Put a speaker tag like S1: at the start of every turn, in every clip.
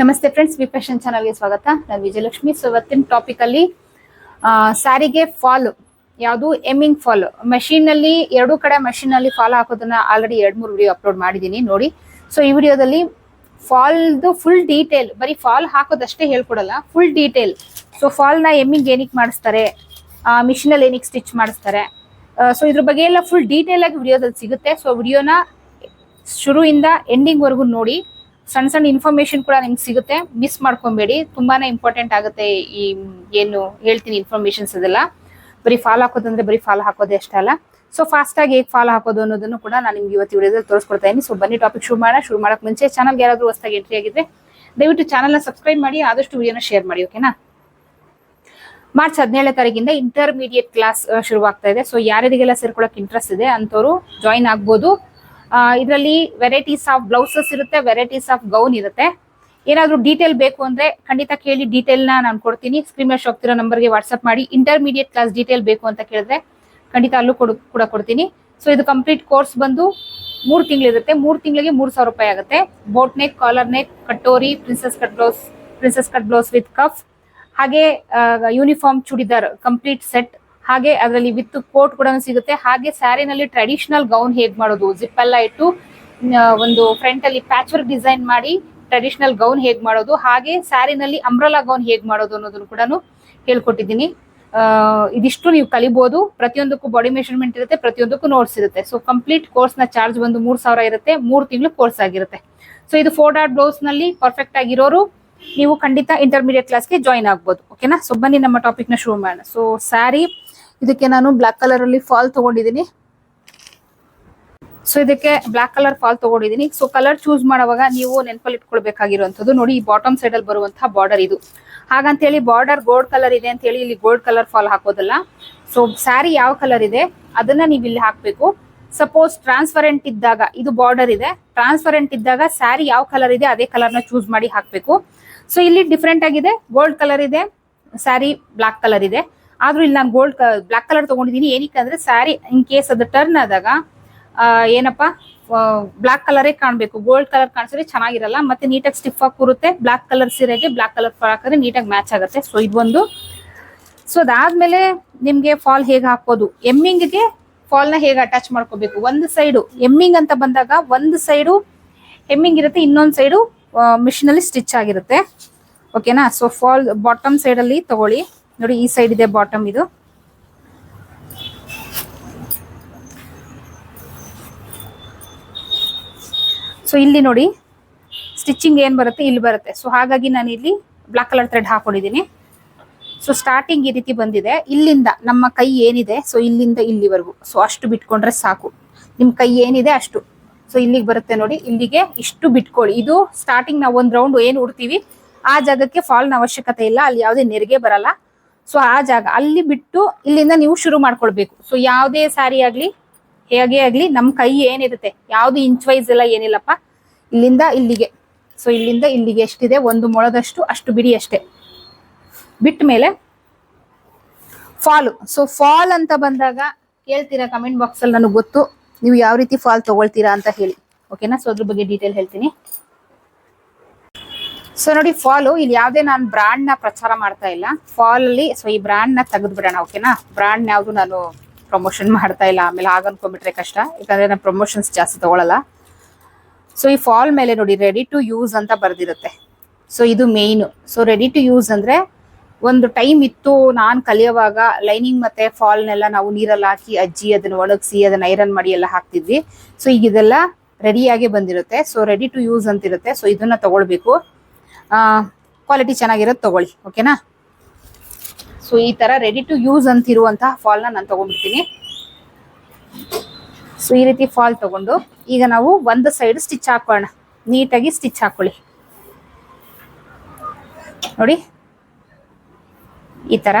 S1: ನಮಸ್ತೆ friends V fashion ಚಾನಲ್ಗೆ ಸ್ವಾಗತ. ನಾನು ವಿಜಯಲಕ್ಷ್ಮಿ. ಸೊ ಇವತ್ತಿನ ಟಾಪಿಕ್ ಅಲ್ಲಿ ಸಾರಿಗೆ ಫಾಲ್ ಯಾವುದು? ಎಮ್ಮಿಂಗ್ ಫಾಲ್ ಮಷೀನ್ ಅಲ್ಲಿ, ಎರಡು ಕಡೆ ಮಷೀನ್ ಅಲ್ಲಿ ಫಾಲ್ ಹಾಕೋದನ್ನ ಆಲ್ರೆಡಿ ಎರಡು ಮೂರು ವಿಡಿಯೋ ಅಪ್ಲೋಡ್ ಮಾಡಿದ್ದೀನಿ ನೋಡಿ. ಸೊ ಈ ವಿಡಿಯೋದಲ್ಲಿ ಫಾಲ್ದು ಫುಲ್ ಡೀಟೇಲ್ ಬರೀ ಫಾಲ್ ಹಾಕೋದಷ್ಟೇ ಹೇಳ್ಕೊಡಲ್ಲ ಫುಲ್ ಡೀಟೇಲ್ ಸೊ ಫಾಲ್ನ ಎಮ್ಮಿಂಗ್ ಏನಕ್ಕೆ ಮಾಡಿಸ್ತಾರೆ? ಮಿಷಿನ್ ಅಲ್ಲಿ ಏನಕ್ಕೆ ಸ್ಟಿಚ್ ಮಾಡಿಸ್ತಾರೆ? ಸೊ ಇದ್ರ ಬಗ್ಗೆ ಎಲ್ಲ ಫುಲ್ ಡೀಟೇಲ್ ಆಗಿ ವಿಡಿಯೋದಲ್ಲಿ ಸಿಗುತ್ತೆ. ಸೊ ವಿಡಿಯೋನ ಶುರುವಿಂದ ಎಂಡಿಂಗ್ ವರೆಗೂ ನೋಡಿ. ಸಣ್ಣ ಸಣ್ಣ ಇನ್ಫಾರ್ಮೇಶನ್ ಕೂಡ ನಿಮ್ಗೆ ಸಿಗುತ್ತೆ. ಮಿಸ್ ಮಾಡ್ಕೊಬೇಡಿ. ತುಂಬಾನೇ ಇಂಪಾರ್ಟೆಂಟ್ ಆಗುತ್ತೆ ಈ ಏನು ಹೇಳ್ತೀನಿ ಇನ್ಫಾರ್ಮೇಶನ್ಸ್ ಅದೆಲ್ಲ. ಬರೀ ಫಾಲೋ ಹಾಕೋದಂದ್ರೆ ಬರೀ ಫಾಲೋ ಹಾಕೋದೇ ಅಷ್ಟೇ ಅಲ್ಲ. ಸೊ ಫಾಸ್ಟ್ ಆಗಿ ಹೇಗೆ ಫಾಲೋ ಹಾಕೋದು ಅನ್ನೋದನ್ನು ಕೂಡ ನಾನು ನಿಮ್ಗೆ ಇವತ್ತು ವಿಡಿಯೋದಲ್ಲಿ ತೋರಿಸ್ಕೊಡ್ತಾ ಇದ್ದೀನಿ ಸೊ ಬನ್ನಿ ಟಾಪಿಕ್ ಶುರು ಮಾಡೋಣ. ಶುರು ಮಾಡೋಕೆ ಮುಂಚೆ ಚಾನಲ್ಗೆ ಯಾರಾದರೂ ಹೊಸದಾಗಿ ಎಂಟ್ರಿ ಆಗಿದ್ರೆ ದಯವಿಟ್ಟು ಚಾನಲ್ನ ಸಬ್ಸ್ಕ್ರೈಬ್ ಮಾಡಿ, ಆದಷ್ಟು ವಿಡಿಯೋನ ಶೇರ್ ಮಾಡಿ ಓಕೆನಾ ಮಾರ್ಚ್ ಹದಿನೇಳನೇ ತಾರೀಕಿಂದ ಇಂಟರ್ಮೀಡಿಯೇಟ್ ಕ್ಲಾಸ್ ಶುರುವಾಗ್ತಾ ಇದೆ. ಸೊ ಯಾರ್ಯಾರಿಗೆಲ್ಲ ಸೇರ್ಕೊಳ್ಳೋಕೆ ಇಂಟ್ರೆಸ್ಟ್ ಇದೆ ಅಂತವರು ಜಾಯಿನ್ ಆಗ್ಬೋದು. ಇದರಲ್ಲಿ ವೆರೈಟೀಸ್ ಆಫ್ ಬ್ಲೌಸಸ್ ಇರುತ್ತೆ ವೆರೈಟೀಸ್ ಆಫ್ ಗೌನ್ ಇರುತ್ತೆ. ಏನಾದರೂ ಡೀಟೇಲ್ ಬೇಕು ಅಂದ್ರೆ ಖಂಡಿತ ಕೇಳಿ ಡೀಟೇಲ್ನ ನಾನು ಕೊಡ್ತೀನಿ. ಸ್ಕ್ರೀನ್ ಮೇಲೆ ಹೋಗ್ತಿರೋ ನಂಬರ್ಗೆ ವಾಟ್ಸ್ಆಪ್ ಮಾಡಿ. ಇಂಟರ್ಮೀಡಿಯೇಟ್ ಕ್ಲಾಸ್ ಡೀಟೇಲ್ ಬೇಕು ಅಂತ ಕೇಳಿದ್ರೆ ಖಂಡಿತ ಅಲ್ಲೂ ಕೊಡು, ಕೂಡ ಕೊಡ್ತೀನಿ. ಸೊ ಇದು ಕಂಪ್ಲೀಟ್ ಕೋರ್ಸ್ ಬಂದು ಮೂರು ತಿಂಗಳಿರುತ್ತೆ. ಮೂರು ತಿಂಗಳಿಗೆ ಮೂರು ಸಾವಿರ ರೂಪಾಯಿ ಆಗುತ್ತೆ. Boat neck collar neck katori princess cut blouse princess cut blouse with cuff ಹಾಗೆ ಯೂನಿಫಾರ್ಮ್ ಚೂಡಿದಾರ್ ಕಂಪ್ಲೀಟ್ ಸೆಟ್ ಹಾಗೆ ಅದರಲ್ಲಿ ವಿತ್ ಕೋಟ್ ಕೂಡ ಸಿಗುತ್ತೆ. ಹಾಗೆ ಸ್ಯಾರಿನಲ್ಲಿ ಟ್ರೆಡಿಷನಲ್ ಗೌನ್ ಹೇಗೆ ಮಾಡೋದು? ಜಿಪ್ ಎಲ್ಲ ಇಟ್ಟು ಒಂದು ಫ್ರಂಟ್ ಅಲ್ಲಿ ಪ್ಯಾಚ್ ವರ್ಕ್ ಡಿಸೈನ್ ಮಾಡಿ ಟ್ರೆಡಿಷನಲ್ ಗೌನ್ ಹೇಗೆ ಮಾಡೋದು? ಹಾಗೆ ಸ್ಯಾರಿನಲ್ಲಿ ಅಂಬ್ರಲಾ ಗೌನ್ ಹೇಗೆ ಮಾಡೋದು ಅನ್ನೋದನ್ನು ಕೂಡ ಹೇಳ್ಕೊಟ್ಟಿದ್ದೀನಿ. ಇದಿಷ್ಟು ನೀವು ಕಲಿಬಹುದು ಪ್ರತಿಯೊಂದಕ್ಕೂ ಬಾಡಿ ಮೆಷರ್ಮೆಂಟ್ ಇರುತ್ತೆ, ಪ್ರತಿಯೊಂದಕ್ಕೂ ನೋಟ್ಸ್ ಇರುತ್ತೆ. ಸೊ ಕಂಪ್ಲೀಟ್ ಕೋರ್ಸ್ನ ಚಾರ್ಜ್ ಬಂದು ಮೂರ್ ಸಾವಿರ ಇರುತ್ತೆ. ಮೂರ್ ತಿಂಗಳು ಕೋರ್ಸ್ ಆಗಿರುತ್ತೆ. ಸೊ ಇದು ಫೋರ್ ಡಾಟ್ ಬ್ಲೌಸ್ನಲ್ಲಿ ಪರ್ಫೆಕ್ಟ್ ಆಗಿರೋರು ನೀವು ಖಂಡಿತ ಇಂಟರ್ಮೀಡಿಯೇಟ್ ಕ್ಲಾಸ್ಗೆ ಜಾಯಿನ್ ಆಗ್ಬೋದು. ಓಕೆನಾ ಸೊ ಬನ್ನಿ ನಮ್ಮ ಟಾಪಿಕ್ನ ಶುರು ಮಾಡೋಣ. ಸೊ ಸ್ಯಾರಿ ಇದಕ್ಕೆ ನಾನು ಬ್ಲಾಕ್ ಕಲರ್ ಅಲ್ಲಿ ಫಾಲ್ ತಗೊಂಡಿದ್ದೀನಿ ಸೊ ಇದಕ್ಕೆ ಬ್ಲಾಕ್ ಕಲರ್ ಫಾಲ್ ತಗೊಂಡಿದ್ದೀನಿ ಸೊ ಕಲರ್ ಚೂಸ್ ಮಾಡುವಾಗ ನೀವು ನೆನಪಲ್ಲಿ ಇಟ್ಕೊಳ್ಬೇಕಾಗಿರುವಂಥದ್ದು ನೋಡಿ, ಈ ಬಾಟಮ್ ಸೈಡ್ ಅಲ್ಲಿ ಬರುವಂತಹ ಬಾರ್ಡರ್ ಇದು. ಹಾಗಂತ ಹೇಳಿ ಬಾರ್ಡರ್ ಗೋಲ್ಡ್ ಕಲರ್ ಇದೆ ಅಂತ ಹೇಳಿ ಇಲ್ಲಿ ಗೋಲ್ಡ್ ಕಲರ್ ಫಾಲ್ ಹಾಕೋದಲ್ಲ. ಸೊ ಸ್ಯಾರಿ ಯಾವ ಕಲರ್ ಇದೆ? ಅದನ್ನ ನೀವು ಇಲ್ಲಿ ಹಾಕ್ಬೇಕು. ಸಪೋಸ್ ಟ್ರಾನ್ಸ್ಪರೆಂಟ್ ಇದ್ದಾಗ ಇದು ಬಾರ್ಡರ್ ಇದೆ. ಟ್ರಾನ್ಸ್ಪರೆಂಟ್ ಇದ್ದಾಗ ಸ್ಯಾರಿ ಯಾವ ಕಲರ್ ಇದೆ ಅದೇ ಕಲರ್ನ ಚೂಸ್ ಮಾಡಿ ಹಾಕ್ಬೇಕು. ಸೊ ಇಲ್ಲಿ ಡಿಫ್ರೆಂಟ್ ಆಗಿದೆ. ಗೋಲ್ಡ್ ಕಲರ್ ಇದೆ. ಸ್ಯಾರಿ ಬ್ಲಾಕ್ ಕಲರ್ ಇದೆ. ಆದ್ರೂ ಇಲ್ಲಿ ನಾನು ಗೋಲ್ಡ್ ಬ್ಲಾಕ್ ಕಲರ್ ತಗೊಂಡಿದ್ದೀನಿ ಏನಕ್ಕೆ ಅಂದ್ರೆ ಸ್ಯಾರಿ ಇನ್ ಕೇಸ್ ಅದು ಟರ್ನ್ ಆದಾಗ ಏನಪ್ಪ ಬ್ಲಾಕ್ ಕಲರೇ ಕಾಣಬೇಕು. ಗೋಲ್ಡ್ ಕಲರ್ ಕಾಣಿಸಿದ್ರೆ ಚೆನ್ನಾಗಿರಲ್ಲ, ಮತ್ತೆ ನೀಟಾಗಿ ಸ್ಟಿಫ್ ಆಗಿ ಕೂರುತ್ತೆ. ಬ್ಲಾಕ್ ಕಲರ್ ಸೀರೆಗೆ ಬ್ಲಾಕ್ ಕಲರ್ ಹಾಕಿದ್ರೆ ನೀಟಾಗಿ ಮ್ಯಾಚ್ ಆಗುತ್ತೆ. ಸೊ ಇದೊಂದು ಸೊ ಅದಾದ್ಮೇಲೆ ನಿಮ್ಗೆ ಫಾಲ್ ಹೇಗೆ ಹಾಕೋದು? ಎಮ್ಮಿಂಗ್ಗೆ ಫಾಲ್ನ ಹೇಗೆ ಅಟ್ಯಾಚ್ ಮಾಡ್ಕೋಬೇಕು? ಒಂದು ಸೈಡು ಎಮ್ಮಿಂಗ್ ಅಂತ ಬಂದಾಗ ಒಂದು ಸೈಡು ಎಮ್ಮಿಂಗ್ ಇರುತ್ತೆ, ಇನ್ನೊಂದು ಸೈಡು ಮಿಷಿನಲ್ಲಿ ಸ್ಟಿಚ್ ಆಗಿರುತ್ತೆ. ಓಕೆನಾ ಸೊ ಫಾಲ್ ಬಾಟಮ್ ಸೈಡ್ ಅಲ್ಲಿ ತಗೊಳ್ಳಿ. ನೋಡಿ, ಈ ಸೈಡ್ ಇದೆ ಬಾಟಮ್ ಇದು. ಸೊ ಇಲ್ಲಿ ನೋಡಿ ಸ್ಟಿಚಿಂಗ್ ಏನ್ ಬರುತ್ತೆ? ಇಲ್ಲಿ ಬರುತ್ತೆ. ಸೊ ಹಾಗಾಗಿ ನಾನು ಇಲ್ಲಿ ಬ್ಲಾಕ್ ಕಲರ್ ಥ್ರೆಡ್ ಹಾಕೊಂಡಿದ್ದೀನಿ. ಸೊ ಸ್ಟಾರ್ಟಿಂಗ್ ಈ ರೀತಿ ಬಂದಿದೆ. ಇಲ್ಲಿಂದ ನಮ್ಮ ಕೈ ಏನಿದೆ? ಸೊ ಇಲ್ಲಿಂದ ಇಲ್ಲಿವರೆಗೂ. ಸೊ ಅಷ್ಟು ಬಿಟ್ಕೊಂಡ್ರೆ ಸಾಕು. ನಿಮ್ ಕೈ ಏನಿದೆ ಅಷ್ಟು. ಸೊ ಇಲ್ಲಿಗೆ ಬರುತ್ತೆ ನೋಡಿ. ಇಲ್ಲಿಗೆ ಇಷ್ಟು ಬಿಟ್ಕೊಳ್ಳಿ. ಇದು ಸ್ಟಾರ್ಟಿಂಗ್ ನಾವು ಒಂದು ರೌಂಡ್ ಏನು ಉಡ್ತೀವಿ? ಆ ಜಾಗಕ್ಕೆ ಫಾಲ್ನ ಅವಶ್ಯಕತೆ ಇಲ್ಲ. ಅಲ್ಲಿ ಯಾವುದೇ ನೆರಿಗೆ ಬರಲ್ಲ. ಸೊ ಆ ಜಾಗ, ಅಲ್ಲಿ ಬಿಟ್ಟು ಇಲ್ಲಿಂದ ನೀವು ಶುರು ಮಾಡ್ಕೊಳ್ಬೇಕು. ಸೊ ಯಾವುದೇ ಸಾರಿ ಆಗ್ಲಿ, ಹೇಗೆ ಆಗ್ಲಿ ನಮ್ಮ ಕೈ ಏನಿರುತ್ತೆ, ಯಾವ್ದು ಇಂಚ್ ವೈಸ್ ಎಲ್ಲ ಏನಿಲ್ಲಪ್ಪ, ಇಲ್ಲಿಂದ ಇಲ್ಲಿಗೆ. ಸೊ ಇಲ್ಲಿಂದ ಇಲ್ಲಿಗೆ ಎಷ್ಟಿದೆ, ಒಂದು ಮೊಳದಷ್ಟು, ಅಷ್ಟು ಬಿಡಿ ಅಷ್ಟೇ. ಬಿಟ್ಟ ಮೇಲೆ, ಫಾಲ್. ಸೊ ಫಾಲ್ ಅಂತ ಬಂದಾಗ ಹೇಳ್ತೀರಾ ಕಮೆಂಟ್ ಬಾಕ್ಸ್ ಅಲ್ಲಿ, ನನಗೆ ಗೊತ್ತು, ನೀವು ಯಾವ ರೀತಿ ಫಾಲ್ ತಗೊಳ್ತೀರಾ ಅಂತ ಹೇಳಿ. ಓಕೆನಾ ಸೊ ಅದ್ರ ಬಗ್ಗೆ ಡೀಟೇಲ್ ಹೇಳ್ತೀನಿ. ಸೊ ನೋಡಿ ಫಾಲು ಇಲ್ಲಿ ಯಾವುದೇ ನಾನು ಬ್ರ್ಯಾಂಡ್ನ ಪ್ರಚಾರ ಮಾಡ್ತಾ ಇಲ್ಲ. ಫಾಲ್ ಅಲ್ಲಿ ಸೊ ಈ ಬ್ರ್ಯಾಂಡ್ನ ತೆಗೆದು ಬಿಡೋಣ ಓಕೆನಾ ಬ್ರ್ಯಾಂಡ್ ಯಾವ್ದು ನಾನು ಪ್ರಮೋಷನ್ ಮಾಡ್ತಾ ಇಲ್ಲ. ಆಮೇಲೆ ಹಾಗೆ ಅನ್ಕೊಂಡ್ಬಿಟ್ರೆ ಕಷ್ಟ. ಯಾಕಂದ್ರೆ ನಾನು ಪ್ರಮೋಷನ್ಸ್ ಜಾಸ್ತಿ ತಗೊಳಲ್ಲ. ಸೊ ಈ ಫಾಲ್ ಮೇಲೆ ನೋಡಿ ರೆಡಿ ಟು ಯೂಸ್ ಅಂತ ಬರ್ದಿರುತ್ತೆ. ಸೊ ಇದು main so ready to use ಅಂದ್ರೆ ಒಂದು ಟೈಮ್ ಇತ್ತು, ನಾನು ಕಲಿಯುವಾಗ ಲೈನಿಂಗ್ ಮತ್ತೆ ಫಾಲ್ನೆಲ್ಲ ನಾವು ನೀರಲ್ಲಿ ಹಾಕಿ, ಅಜ್ಜಿ ಅದನ್ನ ಒಣಗಿಸಿ, ಅದನ್ನ ಐರನ್ ಮಾಡಿ ಎಲ್ಲ ಹಾಕ್ತಿದ್ವಿ. ಸೊ ಈಗ ಇದೆಲ್ಲ ರೆಡಿಯಾಗಿ ಬಂದಿರುತ್ತೆ. ಸೊ ರೆಡಿ ಟು ಯೂಸ್ ಅಂತಿರುತ್ತೆ. ಸೊ ಇದನ್ನ ತಗೊಳ್ಬೇಕು. ಕ್ವಾಲಿಟಿ ಚೆನ್ನಾಗಿರೋದು ತಗೊಳ್ಳಿ ಓಕೆನಾ ಸೊ ಈ ತರ ರೆಡಿ ಟು ಯೂಸ್ ಅಂತ ಇರುವಂತಹ ಫಾಲ್ನ ನಾನು ತಗೊಂಡ್ಬಿಡ್ತೀನಿ. ಸೊ ಈ ರೀತಿ ಫಾಲ್ ತಗೊಂಡು, ಈಗ ನಾವು ಒಂದು ಸೈಡ್ ಸ್ಟಿಚ್ ಹಾಕೋಣ. ನೀಟಾಗಿ ಸ್ಟಿಚ್ ಹಾಕೊಳ್ಳಿ. ನೋಡಿ, ಈ ತರ.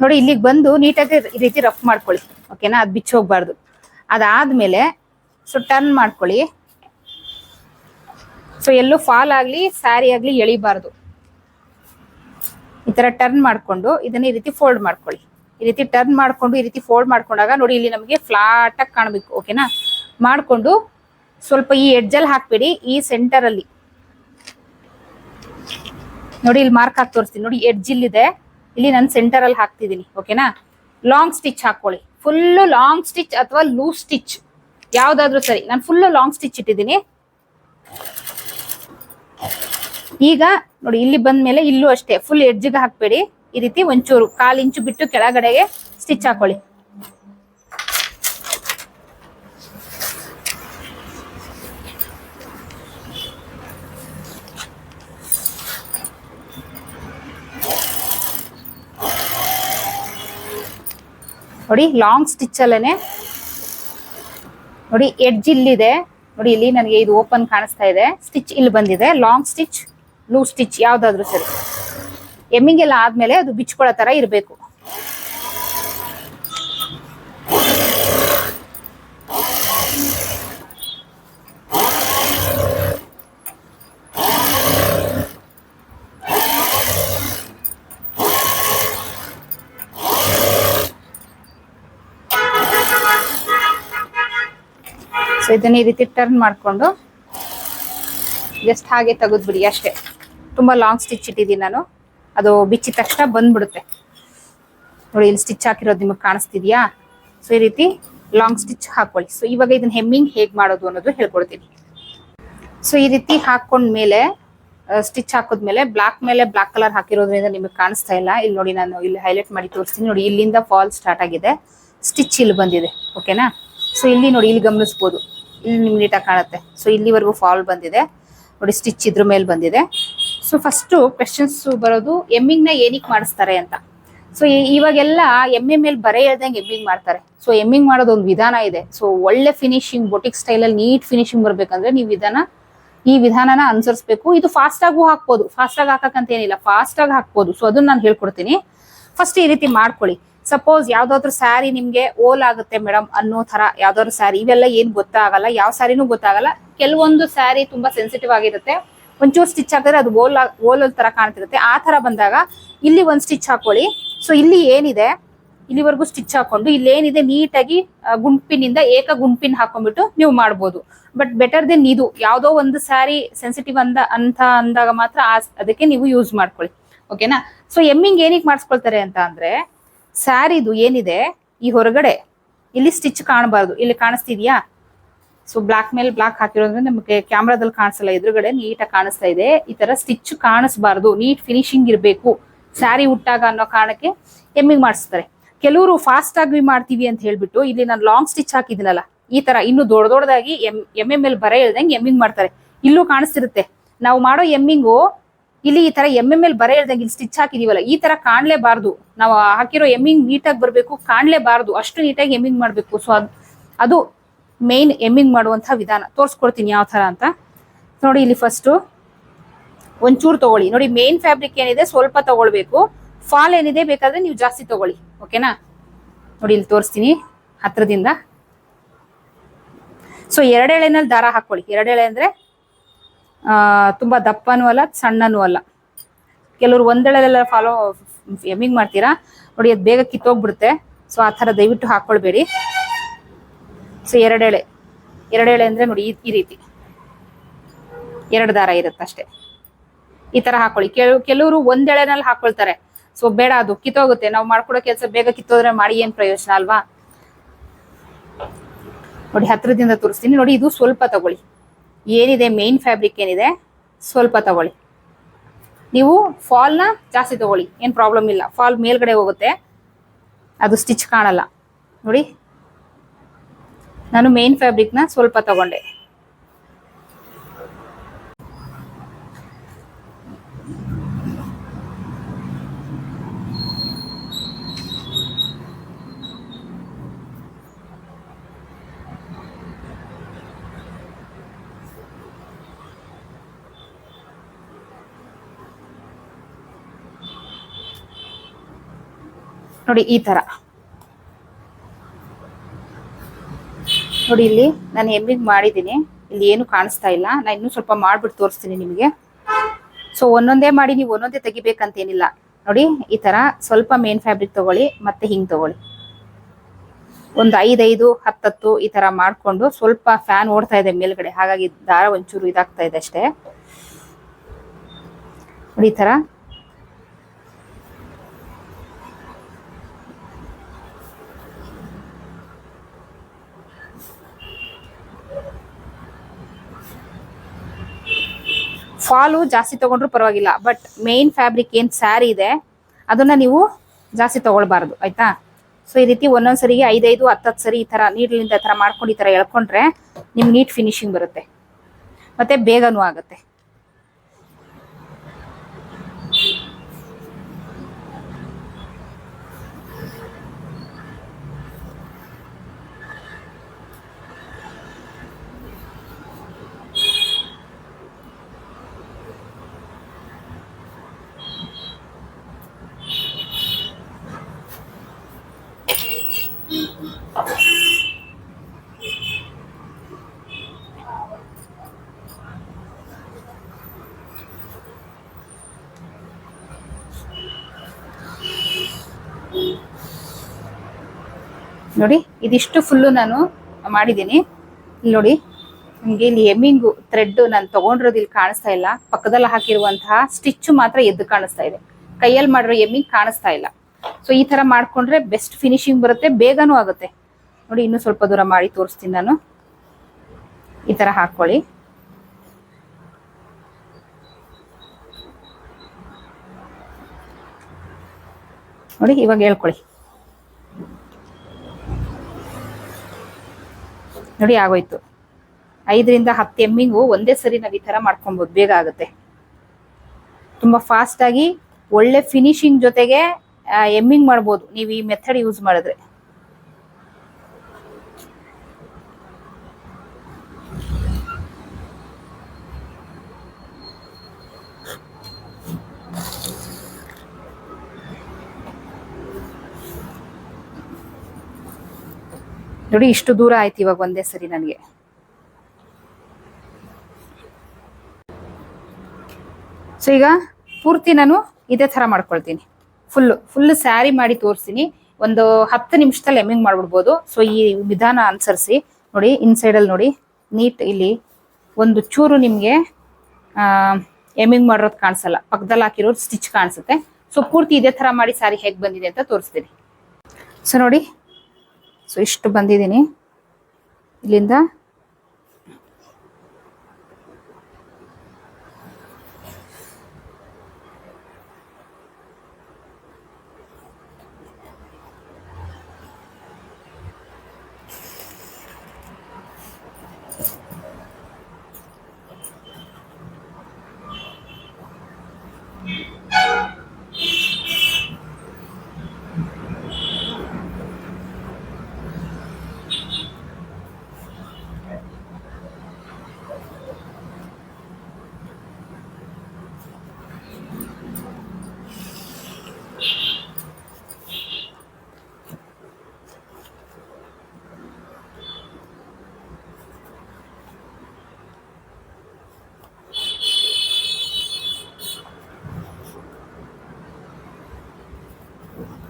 S1: ನೋಡಿ, ಇಲ್ಲಿಗೆ ಬಂದು ನೀಟಾಗಿ ಈ ರೀತಿ ರಫ್ ಮಾಡ್ಕೊಳ್ಳಿ ಓಕೆನಾ ಅದು ಬಿಚ್ಚಿ ಹೋಗ್ಬಾರ್ದು. ಅದಾದ್ಮೇಲೆ ಸೊ ಟರ್ನ್ ಮಾಡ್ಕೊಳ್ಳಿ. ಸೊ ಎಲ್ಲೂ ಫಾಲ್ ಆಗಲಿ ಸ್ಯಾರಿ ಆಗ್ಲಿ ಎಳಿಬಾರ್ದು. ಈ ಥರ ಟರ್ನ್ ಮಾಡ್ಕೊಂಡು, ಇದನ್ನ ಈ ರೀತಿ ಫೋಲ್ಡ್ ಮಾಡ್ಕೊಳ್ಳಿ. ಈ ರೀತಿ ಟರ್ನ್ ಮಾಡ್ಕೊಂಡು, ಈ ರೀತಿ ಫೋಲ್ಡ್ ಮಾಡ್ಕೊಂಡಾಗ ನೋಡಿ, ಇಲ್ಲಿ ನಮಗೆ ಫ್ಲಾಟ್ ಆಗಿ ಕಾಣಬೇಕು ಓಕೆನಾ ಮಾಡ್ಕೊಂಡು, ಸ್ವಲ್ಪ ಈ ಎಡ್ಜಲ್ಲಿ ಹಾಕ್ಬೇಡಿ, ಈ ಸೆಂಟರಲ್ಲಿ ನೋಡಿ, ಇಲ್ಲಿ ಮಾರ್ಕ್ ಹಾಕಿ ತೋರಿಸ್ತೀನಿ. ನೋಡಿ ಎಡ್ಜ್ ಇಲ್ಲಿದೆ. ಇಲ್ಲಿ ನಾನು ಸೆಂಟರ್ ಅಲ್ಲಿ ಹಾಕ್ತಿದ್ದೀನಿ ಓಕೆನಾ ಲಾಂಗ್ ಸ್ಟಿಚ್ ಹಾಕೊಳ್ಳಿ. ಫುಲ್ಲು ಲಾಂಗ್ ಸ್ಟಿಚ್ ಅಥವಾ ಲೂಸ್ ಸ್ಟಿಚ್ ಯಾವುದಾದ್ರೂ ಸರಿ. ನಾನು ಫುಲ್ಲು ಲಾಂಗ್ ಸ್ಟಿಚ್ ಇಟ್ಟಿದ್ದೀನಿ ಈಗ ನೋಡಿ, ಇಲ್ಲಿ ಬಂದ ಮೇಲೆ ಇಲ್ಲೂ ಅಷ್ಟೇ. ಫುಲ್ ಎಡ್ಜ್ಗೆ ಹಾಕಬೇಡಿ. ಈ ರೀತಿ ಒಂಚೂರು, ಕಾಲು ಇಂಚು ಬಿಟ್ಟು ಕೆಳಗಡೆಗೆ ಸ್ಟಿಚ್ ಹಾಕೊಳ್ಳಿ. ನೋಡಿ ಲಾಂಗ್ ಸ್ಟಿಚ್ ಅಲ್ಲೇನೆ. ನೋಡಿ ಎಡ್ಜ್ ಇಲ್ಲಿದೆ. ನೋಡಿ, ಇಲ್ಲಿ ನನಗೆ ಇದು ಓಪನ್ ಕಾಣಿಸ್ತಾ ಇದೆ. ಸ್ಟಿಚ್ ಇಲ್ಲಿ ಬಂದಿದೆ. ಲಾಂಗ್ ಸ್ಟಿಚ್ ಲೂ ಸ್ಟಿಚ್ ಯಾವ್ದಾದ್ರು ಸರಿ. ಎಮ್ಮಿಂಗ್ ಎಲ್ಲ ಆದ್ಮೇಲೆ ಅದು ಬಿಚ್ಕೊಳ್ಳೋ ತರ ಇರಬೇಕು. ಸೊ ಇದನ್ನ ಈ ರೀತಿ ಟರ್ನ್ ಮಾಡ್ಕೊಂಡು ಜಸ್ಟ್ ಹಾಗೆ ತೆಗೆದ್ಬಿಡಿ ಅಷ್ಟೇ. ತುಂಬಾ ಲಾಂಗ್ ಸ್ಟಿಚ್ ಇಟ್ಟಿದ್ದೀನಿ ನಾನು. ಅದು ಬಿಚ್ಚಿದ ತಕ್ಷಣ ಬಂದ್ಬಿಡುತ್ತೆ. ನೋಡಿ, ಇಲ್ಲಿ ಸ್ಟಿಚ್ ಹಾಕಿರೋದು ನಿಮಗೆ ಕಾಣಿಸ್ತಿದ್ಯಾ? ಸೊ ಈ ರೀತಿ ಲಾಂಗ್ ಸ್ಟಿಚ್ ಹಾಕೊಳ್ಳಿ. ಸೊ ಇವಾಗ ಇದನ್ನ ಹೆಮ್ಮಿಂಗ್ ಹೇಗೆ ಮಾಡೋದು ಅನ್ನೋದು ಹೇಳ್ಕೊಡ್ತೀನಿ. ಸೊ ಈ ರೀತಿ ಹಾಕೊಂಡ್ಮೇಲೆ ಸ್ಟಿಚ್ ಹಾಕಿದ್ಮೇಲೆ ಬ್ಲಾಕ್ ಮೇಲೆ ಬ್ಲಾಕ್ ಕಲರ್ ಹಾಕಿರೋದ್ರಿಂದ ನಿಮಗೆ ಕಾಣಿಸ್ತಾ ಇಲ್ಲ. ಇಲ್ಲಿ ನೋಡಿ ನಾನು ಇಲ್ಲಿ ಹೈಲೈಟ್ ಮಾಡಿ ತೋರಿಸ್ತೀನಿ. ನೋಡಿ, ಇಲ್ಲಿಂದ ಫಾಲ್ ಸ್ಟಾರ್ಟ್ ಆಗಿದೆ. ಸ್ಟಿಚ್ ಇಲ್ಲಿ ಬಂದಿದೆ. ಓಕೆನಾ ಸೊ ಇಲ್ಲಿ ನೋಡಿ, ಇಲ್ಲಿ ಗಮನಿಸ್ಬೋದು. ಇಲ್ಲಿ ನಿಮ್ಗೆ ನೀಟಾಗಿ ಕಾಣುತ್ತೆ. ಸೊ ಇಲ್ಲಿವರೆಗೂ ಫಾಲ್ ಬಂದಿದೆ. ನೋಡಿ ಸ್ಟಿಚ್ ಇದ್ರ ಮೇಲೆ ಬಂದಿದೆ. ಸೊ ಫಸ್ಟು ಕ್ವೆಶನ್ಸ್ ಬರೋದು, ಎಮ್ಮಿಂಗ್ನ ಏನಕ್ಕೆ ಮಾಡಿಸ್ತಾರೆ ಅಂತ. ಸೊ ಇವಾಗೆಲ್ಲ ಎಮ್ಮೆ ಮೇಲೆ ಬರೆ ಹೇಳ್ದಂಗೆ ಎಮ್ಮಿಂಗ್ ಮಾಡ್ತಾರೆ. ಸೊ ಎಮ್ಮಿಂಗ್ ಮಾಡೋದು ಒಂದು ವಿಧಾನ ಇದೆ. ಸೊ ಒಳ್ಳೆ ಫಿನಿಶಿಂಗ್ ಬೊಟಿಕ್ ಸ್ಟೈಲಲ್ಲಿ ನೀಟ್ ಫಿನಿಶಿಂಗ್ ಬರ್ಬೇಕಂದ್ರೆ ನೀವು ವಿಧಾನ, ಈ ವಿಧಾನನ ಅನುಸರಿಸಬೇಕು. ಇದು ಫಾಸ್ಟ್ ಆಗು ಹಾಕ್ಬೋದು. ಫಾಸ್ಟ್ ಆಗಿ ಹಾಕಕ್ಕಂತ ಏನಿಲ್ಲ. ಫಾಸ್ಟ್ ಆಗಿ ಹಾಕ್ಬೋದು. ಸೊ ಅದನ್ನ ನಾನು ಹೇಳ್ಕೊಡ್ತೀನಿ. ಫಸ್ಟ್ ಈ ರೀತಿ ಮಾಡ್ಕೊಳ್ಳಿ. ಸಪೋಸ್ ಯಾವ್ದಾದ್ರು ಸ್ಯಾರಿ ನಿಮ್ಗೆ ಓಲ್ ಆಗುತ್ತೆ ಮೇಡಮ್ ಅನ್ನೋ ತರ ಯಾವ್ದಾದ್ರು ಸ್ಯಾರಿ ಇವೆಲ್ಲ ಏನ್ ಗೊತ್ತಾಗಲ್ಲ, ಯಾವ ಸ್ಯಾರಿನೂ ಗೊತ್ತಾಗಲ್ಲ. ಕೆಲವೊಂದು ಸ್ಯಾರಿ ತುಂಬಾ ಸೆನ್ಸಿಟಿವ್ ಆಗಿರುತ್ತೆ. ಒಂಚೂರು ಸ್ಟಿಚ್ ಹಾಕಿದ್ರೆ ಅದು ಓಲ್ ಓಲ್ ತರ ಕಾಣ್ತಿರುತ್ತೆ. ಆ ತರ ಬಂದಾಗ ಇಲ್ಲಿ ಒಂದ್ ಸ್ಟಿಚ್ ಹಾಕೊಳ್ಳಿ. ಸೊ ಇಲ್ಲಿ ಏನಿದೆ? ಇಲ್ಲಿವರೆಗೂ ಸ್ಟಿಚ್ ಹಾಕೊಂಡು, ಇಲ್ಲಿ ಏನಿದೆ? ನೀಟಾಗಿ ಗುಂಪಿನಿಂದ ಏಕ ಗುಂಪಿನ ಹಾಕೊಂಡ್ಬಿಟ್ಟು ನೀವು ಮಾಡ್ಬೋದು. ಬಟ್ ಬೆಟರ್ ದೆನ್ ಇದು. ಯಾವುದೋ ಒಂದು ಸ್ಯಾರಿ ಸೆನ್ಸಿಟಿವ್ ಅಂದ, ಅಂತ ಅಂದಾಗ ಮಾತ್ರ ಅದಕ್ಕೆ ನೀವು ಯೂಸ್ ಮಾಡ್ಕೊಳ್ಳಿ. ಓಕೆನಾ ಸೊ ಎಮ್ಮಿಂಗ್ ಏನಕ್ಕೆ ಮಾಡಿಸ್ಕೊಳ್ತಾರೆ ಅಂತ ಅಂದ್ರೆ ಸ್ಯಾರಿದು ಏನಿದೆ ಈ ಹೊರಗಡೆ. ಇಲ್ಲಿ ಸ್ಟಿಚ್ ಕಾಣಬಾರ್ದು. ಇಲ್ಲಿ ಕಾಣಿಸ್ತಿದ್ಯಾ? ಸೊ ಬ್ಲಾಕ್ ಮೇಲೆ ಬ್ಲಾಕ್ ಹಾಕಿರೋದ್ರಿಂದ ನಮಗೆ ಕ್ಯಾಮ್ರಾದಲ್ಲಿ ಕಾಣಿಸಲ್ಲ. ಎದುರುಗಡೆ ನೀಟಾಗಿ ಕಾಣಿಸ್ತಾ ಇದೆ. ಈ ತರ ಸ್ಟಿಚ್ ಕಾಣಿಸ್ಬಾರ್ದು. ನೀಟ್ ಫಿನಿಶಿಂಗ್ ಇರಬೇಕು. ಸ್ಯಾರಿ ಉಟ್ಟಾಗ ಅನ್ನೋ ಕಾರಣಕ್ಕೆ ಎಮ್ಮಿಂಗ್ ಮಾಡಿಸ್ತಾರೆ. ಕೆಲವರು ಫಾಸ್ಟ್ ಆಗಿ ಮಾಡ್ತೀವಿ ಅಂತ ಹೇಳ್ಬಿಟ್ಟು ಇಲ್ಲಿ ನಾನು ಲಾಂಗ್ ಸ್ಟಿಚ್ ಹಾಕಿದ್ದೀನಲ್ಲ ಈ ತರ ಇನ್ನು ದೊಡ್ಡ ದೊಡ್ಡದಾಗಿ ಎಂ ಎಮ್ಮೆ ಮೇಲೆ ಬರ ಇಲ್ದಂಗೆ ಎಮ್ಮಿಂಗ್ ಮಾಡ್ತಾರೆ. ಇಲ್ಲೂ ಕಾಣಿಸ್ತಿರುತ್ತೆ. ನಾವು ಮಾಡೋ ಎಮ್ಮಿಂಗು ಇಲ್ಲಿ ಈ ತರ ಎಮ್ಮೆ ಮೇಲೆ ಬರ ಹೇಳ್ದಂಗೆ ಇಲ್ಲಿ ಸ್ಟಿಚ್ ಹಾಕಿದೀವಲ್ಲ, ಈ ತರ ಕಾಣ್ಲೇಬಾರ್ದು. ನಾವು ಹಾಕಿರೋ ಎಮ್ಮಿಂಗ್ ನೀಟಾಗಿ ಬರಬೇಕು, ಕಾಣ್ಲೇಬಾರ್ದು. ಅಷ್ಟು ನೀಟಾಗಿ ಎಮ್ಮಿಂಗ್ ಮಾಡಬೇಕು. ಸೊ ಅದು ಅದು ಮೇನ್ ಎಮ್ಮಿಂಗ್ ಮಾಡುವಂತಹ ವಿಧಾನ. ತೋರಿಸ್ಕೊಡ್ತೀನಿ ಯಾವ ತರ ಅಂತ. ನೋಡಿ ಇಲ್ಲಿ ಫಸ್ಟು ಒಂಚೂರು ತಗೊಳ್ಳಿ. ನೋಡಿ ಮೇನ್ ಫ್ಯಾಬ್ರಿಕ್ ಏನಿದೆ ಸ್ವಲ್ಪ ತಗೊಳ್ಬೇಕು. ಫಾಲ್ ಏನಿದೆ ಬೇಕಾದ್ರೆ ನೀವು ಜಾಸ್ತಿ ತಗೊಳ್ಳಿ. ಓಕೆನಾ ನೋಡಿ ಇಲ್ಲಿ ತೋರಿಸ್ತೀನಿ ಹತ್ರದಿಂದ. ಸೊ ಎರಡೆಳೆನಲ್ಲಿ ದಾರ ಹಾಕೊಳ್ಳಿ. ಎರಡೆಳೆ ಅಂದ್ರೆ ತುಂಬಾ ದಪ್ಪನೂ ಅಲ್ಲ, ಸಣ್ಣನೂ ಅಲ್ಲ. ಕೆಲವರು ಒಂದೆಳೆಲ್ಲ ಫಾಲೋ ಎಮ್ಮಿಂಗ್ ಮಾಡ್ತೀರಾ? ನೋಡಿ, ಅದು ಬೇಗ ಕಿತ್ತೋಗ್ಬಿಡುತ್ತೆ. ಸೊ ಆ ಥರ ದಯವಿಟ್ಟು ಹಾಕೊಳ್ಬೇಡಿ. ಸೊ ಎರಡೆಳೆ. ಎರಡೆಳೆ ಅಂದ್ರೆ ನೋಡಿ, ಈ- ರೀತಿ. ಎರಡು ದಾರ ಇರುತ್ತೆ ಅಷ್ಟೇ. ಈ ತರ ಹಾಕೊಳ್ಳಿ. ಕೆಲವು ಕೆಲವರು ಒಂದೆಳೆನಲ್ಲಿ ಹಾಕೊಳ್ತಾರೆ. ಸೊ ಬೇಡ, ಅದು ಕಿತ್ತೋಗುತ್ತೆ. ನಾವು ಮಾಡ್ಕೊಡೋ ಕೆಲಸ ಬೇಗ ಕಿತ್ತೋದ್ರೆ ಮಾಡಿ ಏನ್ ಪ್ರಯೋಜನ ಅಲ್ವಾ? ನೋಡಿ ಹತ್ತಿರದಿಂದ ತೋರಿಸ್ತೀನಿ. ನೋಡಿ, ಇದು ಸ್ವಲ್ಪ ತಗೊಳ್ಳಿ. ಏನಿದೆ ಮೇನ್ ಫ್ಯಾಬ್ರಿಕ್ ಏನಿದೆ, ಸ್ವಲ್ಪ ತಗೊಳ್ಳಿ. ನೀವು ಫಾಲ್ನ ಜಾಸ್ತಿ ತಗೊಳ್ಳಿ, ಏನು ಪ್ರಾಬ್ಲಮ್ ಇಲ್ಲ. ಫಾಲ್ ಮೇಲ್ಗಡೆ ಹೋಗುತ್ತೆ, ಅದು ಸ್ಟಿಚ್ ಕಾಣಲ್ಲ. ನೋಡಿ, ನಾನು ಮೇನ್ ಫ್ಯಾಬ್ರಿಕ್ನ ಸ್ವಲ್ಪ ತಗೊಂಡೆ. ನೋಡಿ ಈ ತರ. ನೋಡಿ ಇಲ್ಲಿ ನಾನು ಹೆಮ್ಮಿಂಗ್ ಮಾಡಿದ್ದೀನಿ. ಇಲ್ಲಿ ಏನು ಕಾಣಿಸ್ತಾ ಇಲ್ಲ. ನಾನು ಇನ್ನೂ ಸ್ವಲ್ಪ ಮಾಡ್ಬಿಟ್ಟು ತೋರಿಸ್ತೀನಿ ನಿಮಗೆ. ಸೊ ಒಂದೊಂದೇ ಮಾಡಿ ನೀವು ಒಂದೊಂದೇ ತೆಗಿಬೇಕಂತೇನಿಲ್ಲ. ನೋಡಿ, ಈ ತರ ಸ್ವಲ್ಪ ಮೇನ್ ಫ್ಯಾಬ್ರಿಕ್ ತಗೊಳ್ಳಿ, ಮತ್ತೆ ಹಿಂಗ್ ತಗೊಳ್ಳಿ. ಒಂದು ಐದೈದು ಹತ್ತತ್ತು ಈ ತರ ಮಾಡ್ಕೊಂಡು ಸ್ವಲ್ಪ ಫ್ಯಾನ್ ಓಡ್ತಾ ಇದೆ ಮೇಲ್ಗಡೆ. ಹಾಗಾಗಿ ದಾರ ಒಂಚೂರು ಇದಾಗ್ತಾ ಇದೆ ಅಷ್ಟೇ. ನೋಡಿ ಈ ತರ. ಫಾಲು ಜಾಸ್ತಿ ತಗೊಂಡ್ರು ಪರವಾಗಿಲ್ಲ. ಬಟ್ ಮೇನ್ ಫ್ಯಾಬ್ರಿಕ್ ಏನ್ ಸ್ಯಾರಿ ಇದೆ, ಅದನ್ನ ನೀವು ಜಾಸ್ತಿ ತಗೊಳ್ಬಾರ್ದು, ಆಯ್ತಾ? ಸೊ ಈ ರೀತಿ ಒಂದೊಂದು ಸರಿಗೆ ಐದೈದು, ಹತ್ತತ್ತು ಸರಿ ಈ ತರ ನೀಡ್ಲಿಂದ ಈ ತರ ಮಾಡ್ಕೊಂಡು ಈ ತರ ಎಳ್ಕೊಂಡ್ರೆ ನಿಮ್ಗೆ ನೀಟ್ ಫಿನಿಶಿಂಗ್ ಬರುತ್ತೆ. ಮತ್ತೆ ಬೇಗನೂ ಆಗುತ್ತೆ. ನೋಡಿ, ಇದಿಷ್ಟು ಫುಲ್ಲು ನಾನು ಮಾಡಿದ್ದೀನಿ. ನೋಡಿ, ನಿಮಗೆ ಇಲ್ಲಿ ಎಮ್ಮಿಂಗು ಥ್ರೆಡ್ ನಾನು ತಗೊಂಡಿರೋದು ಇಲ್ಲಿ ಕಾಣಿಸ್ತಾ ಇಲ್ಲ. ಪಕ್ಕದಲ್ಲಿ ಹಾಕಿರುವಂತಹ ಸ್ಟಿಚ್ ಮಾತ್ರ ಎದ್ದು ಕಾಣಿಸ್ತಾ ಇದೆ. ಕೈಯಲ್ಲಿ ಮಾಡಿರೋ ಎಮ್ಮಿಂಗ್ ಕಾಣಿಸ್ತಾ ಇಲ್ಲ. ಸೊ ಈ ತರ ಮಾಡ್ಕೊಂಡ್ರೆ ಬೆಸ್ಟ್ ಫಿನಿಶಿಂಗ್ ಬರುತ್ತೆ, ಬೇಗನೂ ಆಗುತ್ತೆ. ನೋಡಿ, ಇನ್ನೂ ಸ್ವಲ್ಪ ದೂರ ಮಾಡಿ ತೋರಿಸ್ತೀನಿ ನಾನು. ಈ ತರ ಹಾಕೊಳ್ಳಿ. ನೋಡಿ, ಇವಾಗ ಹೇಳ್ಕೊಳ್ಳಿ. ನೋಡಿ ಆಗೋಯ್ತು. ಐದರಿಂದ ಹತ್ತು ಎಮ್ಮಿಂಗು ಒಂದೇ ಸರಿ ನಾವು ಈ ಥರ ಮಾಡ್ಕೊಬೋದು, ಬೇಗ ಆಗುತ್ತೆ. ತುಂಬ ಫಾಸ್ಟಾಗಿ ಒಳ್ಳೆ ಫಿನಿಶಿಂಗ್ ಜೊತೆಗೆ ಎಮ್ಮಿಂಗ್ ಮಾಡ್ಬೋದು. ನೀವು ಈ ಮೆಥಡ್ ಯೂಸ್ ಮಾಡಿದ್ರೆ. ನೋಡಿ, ಇಷ್ಟು ದೂರ ಆಯ್ತು ಇವಾಗ ಒಂದೇ ಸರಿ ನನಗೆ. ಸೊ ಈಗ ಪೂರ್ತಿ ನಾನು ಇದೇ ತರ ಮಾಡ್ಕೊಳ್ತೀನಿ. ಫುಲ್ ಫುಲ್ ಸ್ಯಾರಿ ಮಾಡಿ ತೋರಿಸ್ತೀನಿ. ಒಂದು ಹತ್ತು ನಿಮಿಷದಲ್ಲಿ ಎಮ್ಮಿಂಗ್ ಮಾಡ್ಬಿಡ್ಬೋದು. ಸೊ ಈ ವಿಧಾನ ಅನುಸರಿಸಿ, ನೋಡಿ ಇನ್ಸೈಡ್ ಅಲ್ಲಿ ನೋಡಿ, ನೀಟ್ ಇಲ್ಲಿ ಒಂದು ಚೂರು ನಿಮಗೆ ಎಮ್ಮಿಂಗ್ ಮಾಡಿರೋದು ಕಾಣಿಸಲ್ಲ. ಪಕ್ಕದಲ್ಲಿ ಹಾಕಿರೋದು ಸ್ಟಿಚ್ ಕಾಣಿಸುತ್ತೆ. ಸೊ ಪೂರ್ತಿ ಇದೇ ತರ ಮಾಡಿ ಸ್ಯಾರಿ ಹೇಗೆ ಬಂದಿದೆ ಅಂತ ತೋರಿಸ್ತೀನಿ. ಸೊ ನೋಡಿ ಸೊ ಇಷ್ಟು ಬಂದಿದ್ದೀನಿ. ಇಲ್ಲಿಂದ Thank.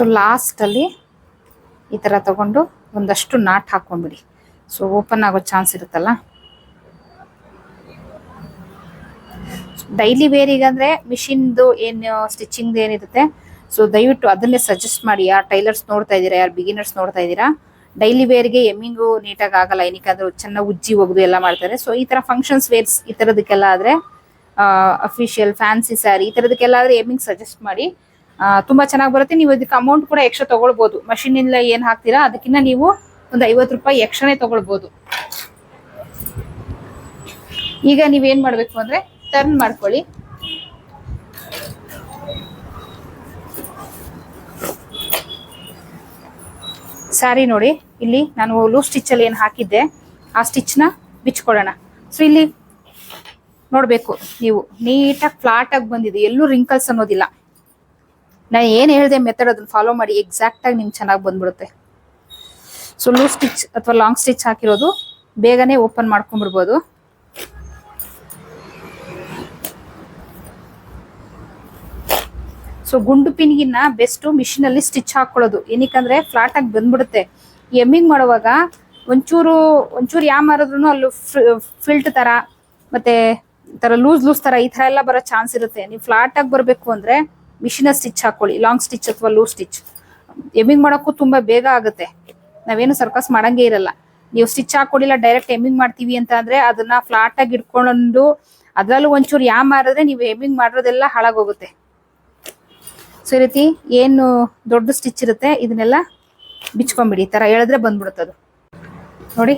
S1: ಸೊ ಲಾಸ್ಟಲ್ಲಿ ಈ ಥರ ತಗೊಂಡು ಒಂದಷ್ಟು ನಾಟ್ ಹಾಕ್ಕೊಂಡ್ಬಿಡಿ ಸೊ ಓಪನ್ ಆಗೋ ಚಾನ್ಸ್ ಇರುತ್ತಲ್ಲ? ಡೈಲಿ ವೇರಿಗಂದ್ರೆ ಮಿಷಿನ್ದು ಏನು ಸ್ಟಿಚಿಂಗ್ ಏನಿರುತ್ತೆ? ಸೊ ದಯವಿಟ್ಟು ಅದನ್ನೇ ಸಜೆಸ್ಟ್ ಮಾಡಿ. ಯಾರು ಟೈಲರ್ಸ್ ನೋಡ್ತಾ ಇದ್ದೀರಾ, ಯಾರು ಬಿಗಿನರ್ಸ್ ನೋಡ್ತಾ ಇದ್ದೀರಾ ಡೈಲಿ ವೇರ್ಗೆ ಎಮ್ಮಿಂಗು ನೀಟಾಗಿ ಆಗಲ್ಲ. ಏನಕ್ಕೆ ಚೆನ್ನಾಗಿ ಉಜ್ಜಿ ಒಗ್ದು ಎಲ್ಲ ಮಾಡ್ತಾರೆ. ಸೊ ಈ ತರ ಫಂಕ್ಷನ್ಸ್ ವೇರ್ಸ್ ಈ ಥರದಕ್ಕೆಲ್ಲ ಆದ್ರೆ ಅಫಿಷಿಯಲ್ ಫ್ಯಾನ್ಸಿ ಸ್ಯಾರಿ ಈ ತರದಕ್ಕೆಲ್ಲ ಆದ್ರೆ ಎಮ್ಮಿಂಗ್ ಸಜೆಸ್ಟ್ ಮಾಡಿ. ತುಂಬಾ ಚೆನ್ನಾಗಿ ಬರುತ್ತೆ. ನೀವು ಇದಕ್ಕೆ ಅಮೌಂಟ್ ಕೂಡ ಎಕ್ಸ್ಟ್ರಾ ತಗೊಳ್ಬಹುದು ಮಷಿನ್ ಇಂದ ಏನ್ ಹಾಕ್ತೀರಾ, ಅದಕ್ಕಿಂತ ನೀವು ಒಂದು ಐವತ್ತು ರೂಪಾಯಿ ಎಕ್ಸ್ಟ್ರಾನೇ ತಗೊಳ್ಬಹುದು ಈಗ ನೀವೇನ್ ಮಾಡ್ಬೇಕು ಅಂದ್ರೆ ಟರ್ನ್ ಮಾಡ್ಕೊಳ್ಳಿ. ಸಾರಿ ನೋಡಿ, ಇಲ್ಲಿ ನಾನು ಲೂಸ್ ಸ್ಟಿಚ್ ಅಲ್ಲಿ ಏನು ಹಾಕಿದ್ದೆ, ಆ ಸ್ಟಿಚ್ನ ಬಿಚ್ಕೊಳ್ಳೋಣ. ಸೊ ಇಲ್ಲಿ ನೋಡ್ಬೇಕು ನೀವು, ನೀಟಾಗಿ ಫ್ಲಾಟ್ ಆಗಿ ಬಂದಿದೆ. ಎಲ್ಲೂ ರಿಂಕಲ್ಸ್ ಅನ್ನೋದಿಲ್ಲ. ನಾನು ಏನು ಹೇಳಿದೆ ಮೆಥಡ್ ಅದನ್ನ ಫಾಲೋ ಮಾಡಿ ಎಕ್ಸಾಕ್ಟ್ ಆಗಿ ನಿಮ್ಗೆ ಚೆನ್ನಾಗಿ ಬಂದ್ಬಿಡುತ್ತೆ. ಸೊ ಲೂಸ್ ಸ್ಟಿಚ್ ಅಥವಾ ಲಾಂಗ್ ಸ್ಟಿಚ್ ಹಾಕಿರೋದು ಬೇಗನೆ ಓಪನ್ ಮಾಡ್ಕೊಂಡ್ಬಿಡ್ಬೋದು. ಸೊ ಗುಂಡು ಪಿನ್ಗಿನ್ನ ಬೆಸ್ಟ್ ಮಿಷಿನ್ ಅಲ್ಲಿ ಸ್ಟಿಚ್ ಹಾಕೊಳ್ಳೋದು. ಏನಕ್ಕಂದ್ರೆ ಫ್ಲಾಟ್ ಆಗಿ ಬಂದ್ಬಿಡುತ್ತೆ. ಎಮ್ಮಿಂಗ್ ಮಾಡುವಾಗ ಒಂಚೂರು ಒಂಚೂರು ಯಾ ಮಾರಿದ್ರು ಅಲ್ಲಿ ಫಿಲ್ಟ್ ತರ, ಮತ್ತೆ ತರ ಲೂಸ್ ಲೂಸ್ ತರ ಈ ತರ ಎಲ್ಲ ಬರೋ ಚಾನ್ಸ್ ಇರುತ್ತೆ. ನೀವು ಫ್ಲಾಟ್ ಆಗಿ ಬರಬೇಕು ಅಂದ್ರೆ ಮಿಷಿನ ಸ್ಟಿಚ್ ಹಾಕೊಳ್ಳಿ ಲಾಂಗ್ ಸ್ಟಿಚ್ ಅಥವಾ ಲೂಸ್ ಸ್ಟಿಚ್ ಎಮ್ಮಿಂಗ್ ಮಾಡೋಕ್ಕೂ ತುಂಬಾ ಬೇಗ ಆಗುತ್ತೆ. ನಾವೇನು ಸರ್ಕಸ್ ಮಾಡಂಗೆ ಇರಲ್ಲ. ನೀವು ಸ್ಟಿಚ್ ಹಾಕೊಡಿಲ್ಲ ಡೈರೆಕ್ಟ್ ಎಮ್ಮಿಂಗ್ ಮಾಡ್ತೀವಿ ಅಂತ ಅಂದ್ರೆ ಅದನ್ನ ಫ್ಲಾಟ್ ಆಗಿ ಇಟ್ಕೊಂಡು ಅದ್ರಲ್ಲೂ ಒಂಚೂರು ಯಾ ಮಾರಿದ್ರೆ ನೀವು ಎಮ್ಮಿಂಗ್ ಮಾಡಿರೋದೆಲ್ಲ ಹಾಳಾಗೋಗುತ್ತೆ. ಸೊ ಈ ರೀತಿ ಏನು ದೊಡ್ಡ ಸ್ಟಿಚ್ ಇರುತ್ತೆ, ಇದನ್ನೆಲ್ಲ ಬಿಚ್ಕೊಂಬಿಡಿ. ಈ ತರ ಹೇಳಿದ್ರೆ ಬಂದ್ಬಿಡುತ್ತೆ ಅದು. ನೋಡಿ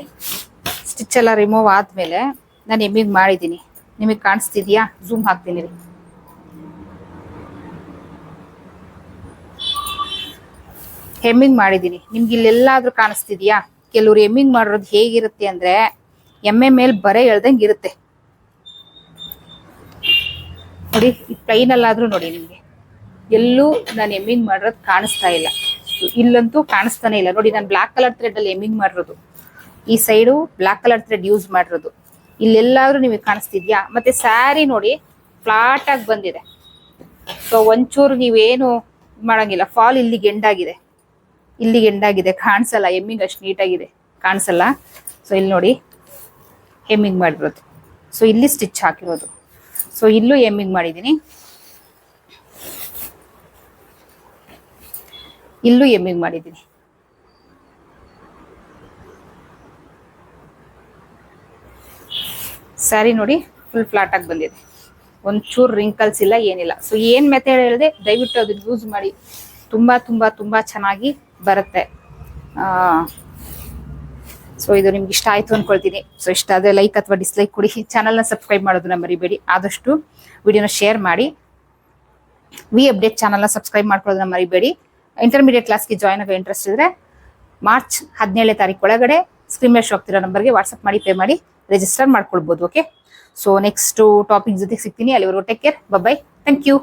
S1: ಸ್ಟಿಚ್ ಎಲ್ಲ ರಿಮೂವ್ ಆದ್ಮೇಲೆ ನಾನು ಎಮ್ಮಿಂಗ್ ಮಾಡಿದ್ದೀನಿ. ನಿಮಗೆ ಕಾಣಿಸ್ತಿದ್ಯಾ? ಝೂಮ್ ಹಾಕ್ತೀನಿ ರೀ. ಹೆಮ್ಮಿಂಗ್ ಮಾಡಿದ್ದೀನಿ ನಿಮ್ಗೆ ಇಲ್ಲೆಲ್ಲಾದ್ರೂ ಕಾಣಿಸ್ತಿದ್ಯಾ? ಕೆಲವ್ರು ಎಮ್ಮಿಂಗ್ ಮಾಡಿರೋದು ಹೇಗಿರುತ್ತೆ ಅಂದ್ರೆ ಎಮ್ಮೆ ಮೇಲೆ ಬರೆ ಎಳ್ದಂಗೆ ಇರುತ್ತೆ. ನೋಡಿ, ಈ ನೋಡಿ ನಿಮಗೆ. ಎಲ್ಲೂ ನಾನು ಎಮ್ಮಿಂಗ್ ಮಾಡಿರೋದು ಕಾಣಿಸ್ತಾ ಇಲ್ಲ. ಇಲ್ಲಂತೂ ಕಾಣಿಸ್ತಾನೆ ಇಲ್ಲ. ನೋಡಿ, ನಾನು ಬ್ಲಾಕ್ ಕಲರ್ ಥ್ರೆಡ್ ಅಲ್ಲಿ ಎಮ್ಮಿಂಗ್ ಮಾಡಿರೋದು. ಈ side black colour thread use ಮಾಡಿರೋದು. ಇಲ್ಲೆಲ್ಲಾದ್ರೂ ನಿಮಗೆ ಕಾಣಿಸ್ತಿದ್ಯಾ? ಮತ್ತೆ ಸ್ಯಾರಿ ನೋಡಿ ಫ್ಲಾಟ್ ಆಗಿ ಬಂದಿದೆ. ಸೊ ಒಂಚೂರು ನೀವೇನು ಮಾಡಂಗಿಲ್ಲ. ಫಾಲ್ ಇಲ್ಲಿಗೆ ಎಂಡಾಗಿದೆ ಇಲ್ಲಿಗೆ ಎಂಡಾಗಿದೆ ಕಾಣಿಸಲ್ಲ ಎಮ್ಮಿಂಗ್ ಅಷ್ಟು ನೀಟಾಗಿದೆ ಕಾಣಿಸಲ್ಲ? ಸೊ ಇಲ್ಲಿ ನೋಡಿ ಎಮ್ಮಿಂಗ್ ಮಾಡಿರೋದು. ಸೊ ಇಲ್ಲಿ ಸ್ಟಿಚ್ ಹಾಕಿರೋದು. ಸೊ ಇಲ್ಲೂ ಎಮ್ಮಿಂಗ್ ಮಾಡಿದ್ದೀನಿ. ಇಲ್ಲೂ ಎಮ್ಮಿಂಗ್ ಮಾಡಿದ್ದೀನಿ. ಸ್ಯಾರಿ ನೋಡಿ ಫುಲ್ ಫ್ಲಾಟ್ ಆಗಿ ಬಂದಿದೆ. ಒಂಚೂರು ರಿಂಕಲ್ಸ್ ಇಲ್ಲ, ಏನಿಲ್ಲ. ಸೊ ಏನ್ ಮೆಥಡ್ ಹೇಳಿದೆ, ದಯವಿಟ್ಟು ಅದನ್ನ ಯೂಸ್ ಮಾಡಿ. ತುಂಬಾ ತುಂಬಾ ತುಂಬಾ ಚೆನ್ನಾಗಿ ಬರುತ್ತೆ. ಸೊ ಇದು ನಿಮ್ಗೆ ಇಷ್ಟ ಆಯ್ತು ಅನ್ಕೊಳ್ತೀನಿ. ಸೊ ಇಷ್ಟ ಆದ್ರೆ ಲೈಕ್ ಅಥವಾ ಡಿಸ್ಲೈಕ್ ಕೊಡಿ. ಚಾನಲ್ನ ಸಬ್ಸ್ಕ್ರೈಬ್ ಮಾಡೋದನ್ನ ಮರಿಬೇಡಿ. ಆದಷ್ಟು ವಿಡಿಯೋನ ಶೇರ್ ಮಾಡಿ. ವಿ ಅಪ್ಡೇಟ್ ಚಾನಲ್ನ ಸಬ್ಸ್ಕ್ರೈಬ್ ಮಾಡ್ಕೊಳ್ಳೋದನ್ನ ಮರಿಬೇಡಿ. ಇಂಟರ್ಮೀಡಿಯೇಟ್ ಕ್ಲಾಸ್ಗೆ ಜಾಯ್ನ್ ಆಗೋ ಇಂಟ್ರೆಸ್ಟ್ ಇದ್ರೆ ಮಾರ್ಚ್ ಹದಿನೇಳನೇ ತಾರೀಕು ಒಳಗಡೆ ಸ್ಕ್ರೀನ್ ಮೇಲೆ ಹೋಗ್ತಿರೋ ನಂಬರ್ಗೆ ವಾಟ್ಸಪ್ ಮಾಡಿ ಪೇ ಮಾಡಿ ರಿಜಿಸ್ಟರ್ ಮಾಡ್ಕೊಳ್ಬೋದು ಓಕೆ ಸೊ ನೆಕ್ಸ್ಟ್ ಟಾಪಿಕ್ ಜೊತೆಗೆ ಸಿಗ್ತೀನಿ. ಅಲ್ಲಿವರೆಗೂ take care bye thank you